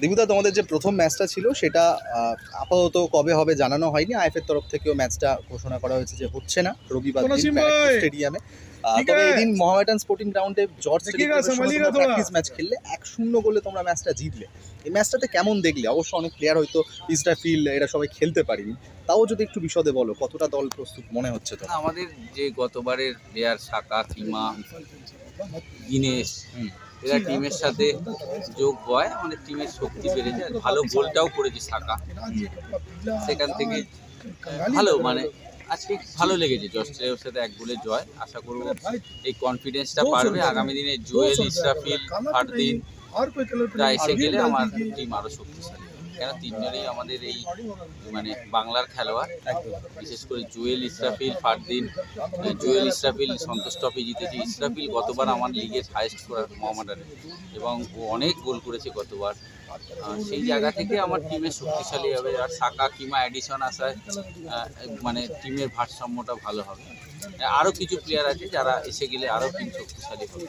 দেবুদা তোমাদের যে প্রথম ম্যাচটা ছিল সেটা আপাতত কবে হবে জানানো হয়নি। আইএফের তরফ থেকেও ম্যাচটা ঘোষণা করা হয়েছে যে হচ্ছে না রবিবার দিন স্টেডিয়ামে তবে। এদিন মোহামেডান স্পোর্টিং গ্রাউন্ডে জর্জ। প্র্যাকটিস ম্যাচ খেললে এক শূন্য গোলে তোমরা ম্যাচটা জিতলে। এই ম্যাচটাতে কেমন দেখলে? অবশ্য অনেক প্লেয়ার হয়তো ইস্টাফিল এরা সবাই খেলতে পারেনি। তাও যদি একটু বিশদে বলো কতটা দল প্রস্তুত মনে হচ্ছে তো আমাদের যে গতবারের প্লেয়ার সাকা কিমা দিনেশ। এরা টিমের সাথে যোগ হয় মানে টিমের শক্তি বেড়েছে ভালো গোলটাও করেছে শাখা সেখান থেকে ভালো মানে আজকে ভালো লেগেছে জস্টের সাথে এক গোলে জয়। আশা করব এই কনফিডেন্সটা পারবে আগামী দিনে জুয়েল ইসরাফিল ফারদিন এসে গেলে আমার টিম আরও শক্তিশালী কেন তিনজনেই আমাদের এই মানে বাংলার খেলোয়াড়। বিশেষ করে জুয়েল ইসরাফিল, ফারদিন জুয়েল ইসরাফিল সন্তোষ ট্রফি জিতেছে। ইসরাফিল গতবার আমার লিগের হায়েস্ট স্কোরার এবং ও অনেক গোল করেছে গতবার। সেই জায়গা থেকে আমার টিমের শক্তিশালী হবে। আর সাকা কিমা অ্যাডিশন আসায় মানে টিমের ভারসাম্যটা ভালো হবে। আরও কিছু প্লেয়ার আছে যারা এসে গেলে আরও টিম শক্তিশালী হবে।